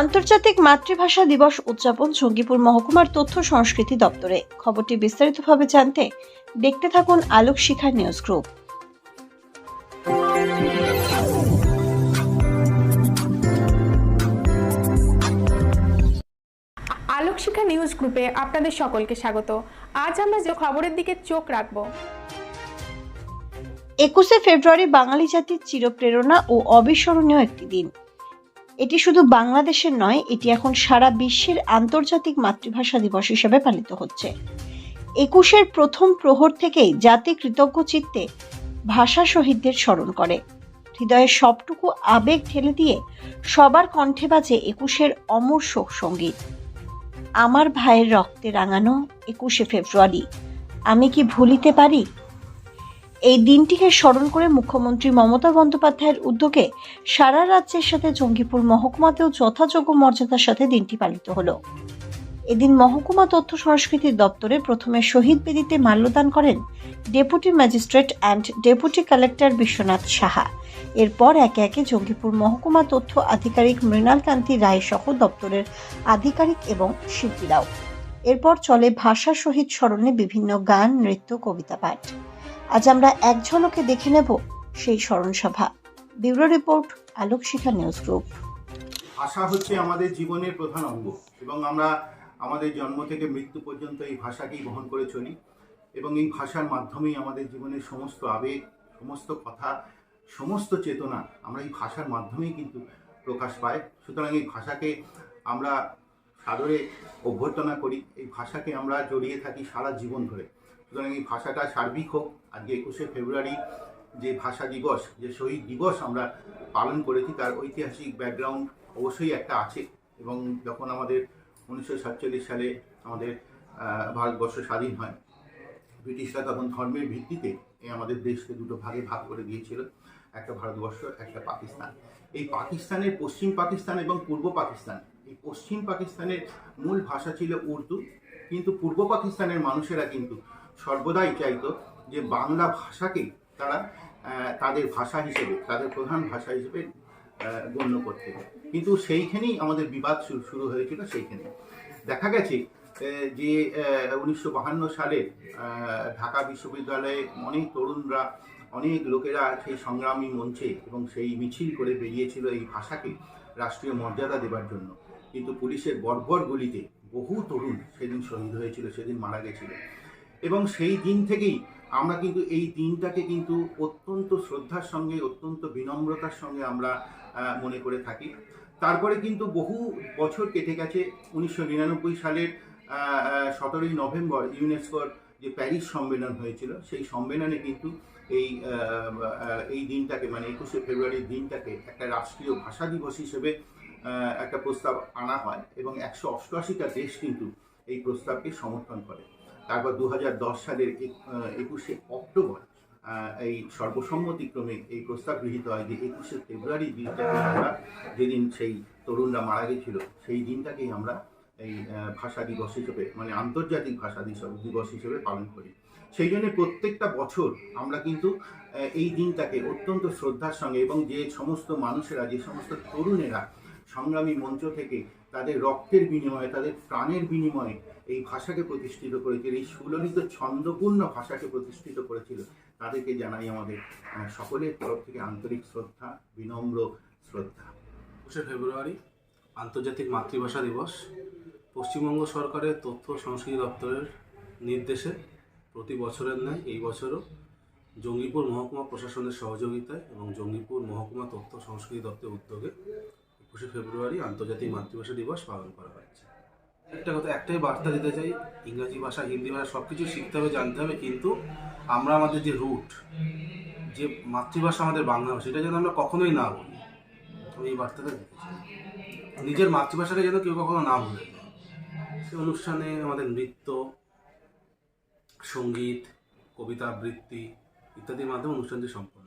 আন্তর্জাতিক মাতৃভাষা দিবস উদযাপন জঙ্গিপুর মহকুমার তথ্য সংস্কৃতি দপ্তরে। খবরটি বিস্তারিতভাবে জানতে দেখতে থাকুন Alok Shikha news group. Alokshikha news গ্রুপে আপনাদের সকলকে স্বাগত। আজ আমরা যে খবরের দিকে চোখ রাখব। একুশে ফেব্রুয়ারি বাঙালি জাতির চিরপ্রেরণা ও অবিস্মরণীয় একটি দিন। এটি শুধু বাংলাদেশের নয়, এটি এখন সারা বিশ্বের আন্তর্জাতিক মাতৃভাষা দিবস হিসেবে পালিত হচ্ছে। একুশের প্রথম প্রহর থেকেই জাতি কৃতজ্ঞ চিত্তে ভাষা শহীদদের স্মরণ করে। হৃদয়ের সবটুকু আবেগ ঠেলে দিয়ে সবার কণ্ঠে বাজে একুশের অমর শোক সংগীত। আমার ভাইয়ের রক্তে রাঙানো একুশে ফেব্রুয়ারি, আমি কি ভুলিতে পারি? এই দিনটিকে স্মরণ করে মুখ্যমন্ত্রী মমতা বন্দ্যোপাধ্যায়ের উদ্যোগে সারা রাজ্যের সাথে জঙ্গিপুর মহকুমাতেও যথাযোগ্য মর্যাদার সাথে দিনটি পালিত হলো। এদিন মহকুমা তথ্য সংস্কৃতি দপ্তরে প্রথমে শহীদ বেদিতে মাল্যদান করেন deputy magistrate and deputy collector Biswanath Saha. এরপর একে একে জঙ্গিপুর মহকুমা তথ্য আধিকারিক মৃণালকান্তি রায় সহ দপ্তরের আধিকারিক এবং শিল্পীরাও। এরপর চলে ভাষা শহীদ স্মরণে বিভিন্ন গান, নৃত্য, কবিতা পাঠ। আজ আমরা এক ঝলকে দেখে নেব সেই স্মরণ সভা bureau report Alok Shikha news group. ভাষা হচ্ছে আমাদের জীবনের প্রধান অঙ্গ এবং আমরা আমাদের জন্ম থেকে মৃত্যু পর্যন্ত এই ভাষাকেই বহন করে চলি এবং এই ভাষার মাধ্যমেই আমাদের জীবনের সমস্ত আবেগ, সমস্ত কথা, সমস্ত চেতনা আমরা এই ভাষার মাধ্যমেই কিন্তু প্রকাশ পায়। সুতরাং এই ভাষাকে আমরা সাদরে অভ্যর্থনা করি, এই ভাষাকে আমরা জড়িয়ে থাকি সারা জীবন ধরে। সুতরাং এই ভাষাটা সার্বিক হোক। আজকে একুশে ফেব্রুয়ারি যে ভাষা দিবস, যে শহীদ দিবস আমরা পালন করেছি, তার ঐতিহাসিক ব্যাকগ্রাউন্ড অবশ্যই একটা আছে এবং যখন আমাদের উনিশশো সাতচল্লিশ সালে আমাদের ভারতবর্ষ স্বাধীন হয়, ব্রিটিশরা তখন ধর্মের ভিত্তিতে আমাদের দেশকে দুটো ভাগে ভাগ করে দিয়েছিল, একটা ভারতবর্ষ, একটা পাকিস্তান। এই পাকিস্তানের পশ্চিম পাকিস্তান এবং পূর্ব পাকিস্তান, এই পশ্চিম পাকিস্তানের মূল ভাষা ছিল উর্দু, কিন্তু পূর্ব পাকিস্তানের মানুষেরা কিন্তু সর্বদাই চাইতো যে বাংলা ভাষাকেই তারা তাদের ভাষা হিসেবে, তাদের প্রধান ভাষা হিসেবে গণ্য করতে। কিন্তু সেইখানেই আমাদের বিবাদ শুরু হয়েছিল সেইখানে দেখা গেছে যে উনিশশো বাহান্ন সালে ঢাকা বিশ্ববিদ্যালয়ে অনেক তরুণরা, অনেক লোকেরা সেই সংগ্রামী মঞ্চে এবং সেই মিছিল করে বেরিয়েছিল এই ভাষাকে রাষ্ট্রীয় মর্যাদা দেবার জন্য। কিন্তু পুলিশের বর্বর গুলিতে বহু তরুণ সেদিন শহীদ হয়েছিল, সেদিন মারা গেছিল। এবং সেই দিন থেকেই আমরা কিন্তু এই দিনটাকে কিন্তু অত্যন্ত শ্রদ্ধার সঙ্গে, অত্যন্ত বিনম্রতার সঙ্গে আমরা মনে করে থাকি। তারপরে কিন্তু বহু বছর কেটে গেছে। উনিশশো নিরানব্বই সালের সতেরোই নভেম্বর ইউনেস্কোর যে প্যারিস সম্মেলন হয়েছিল, সেই সম্মেলনে কিন্তু এই এই দিনটাকে মানে একুশে ফেব্রুয়ারির দিনটাকে একটা রাষ্ট্রীয় ভাষা দিবস হিসেবে একটা প্রস্তাব আনা হয় এবং একশো অষ্টআশিটা দেশ কিন্তু এই প্রস্তাবকে সমর্থন করে। তারপর দু হাজার দশ সালের একুশে অক্টোবর এই সর্বসম্মতিক্রমে এই প্রস্তাব গৃহীত হয় যে একুশে ফেব্রুয়ারি দিনটাকে আমরা যেদিন সেই তরুণরা মারা গেছিল, সেই দিনটাকেই আমরা এই ভাষা দিবস হিসেবে মানে আন্তর্জাতিক ভাষা দিবস হিসেবে পালন করি। সেই জন্য প্রত্যেকটা বছর আমরা কিন্তু এই দিনটাকে অত্যন্ত শ্রদ্ধার সঙ্গে এবং যে সমস্ত মানুষেরা, যে সমস্ত তরুণেরা সংগ্রামী মঞ্চ থেকে তাদের রক্তের বিনিময়ে, তাদের প্রাণের বিনিময়ে এই ভাষাকে প্রতিষ্ঠিত করেছিল, এই সুললিত ছন্দপূর্ণ ভাষাকে প্রতিষ্ঠিত করেছিল। তাদেরকে জানাই আমাদের সকলের তরফ থেকে আন্তরিক শ্রদ্ধা, বিনম্র শ্রদ্ধা। একুশে ফেব্রুয়ারি, আন্তর্জাতিক মাতৃভাষা দিবস। পশ্চিমবঙ্গ সরকারের তথ্য সংস্কৃতি দপ্তরের নির্দেশে প্রতি বছরের ন্যায় এই বছরও জঙ্গিপুর মহকুমা প্রশাসনের সহযোগিতায় এবং জঙ্গিপুর মহকুমা তথ্য সংস্কৃতি দপ্তরের উদ্যোগে একুশে ফেব্রুয়ারি আন্তর্জাতিক মাতৃভাষা দিবস পালন করা হচ্ছে একটা কথা, একটাই বার্তা দিতে চাই, ইংরাজি ভাষা, হিন্দি ভাষা সব কিছু শিখতে হবে, জানতে হবে, কিন্তু আমরা আমাদের যে রুট যে মাতৃভাষা আমাদের বাংলা ভাষা, সেটা যেন আমরা কখনোই না বলি। আমি এই বার্তাটা দিতে চাই। নিজের মাতৃভাষাকে যেন কেউ কখনো না ভুলে সে অনুষ্ঠানে আমাদের নৃত্য, সংগীত, কবিতা আবৃত্তি ইত্যাদির মাধ্যমে অনুষ্ঠানটি সম্পন্ন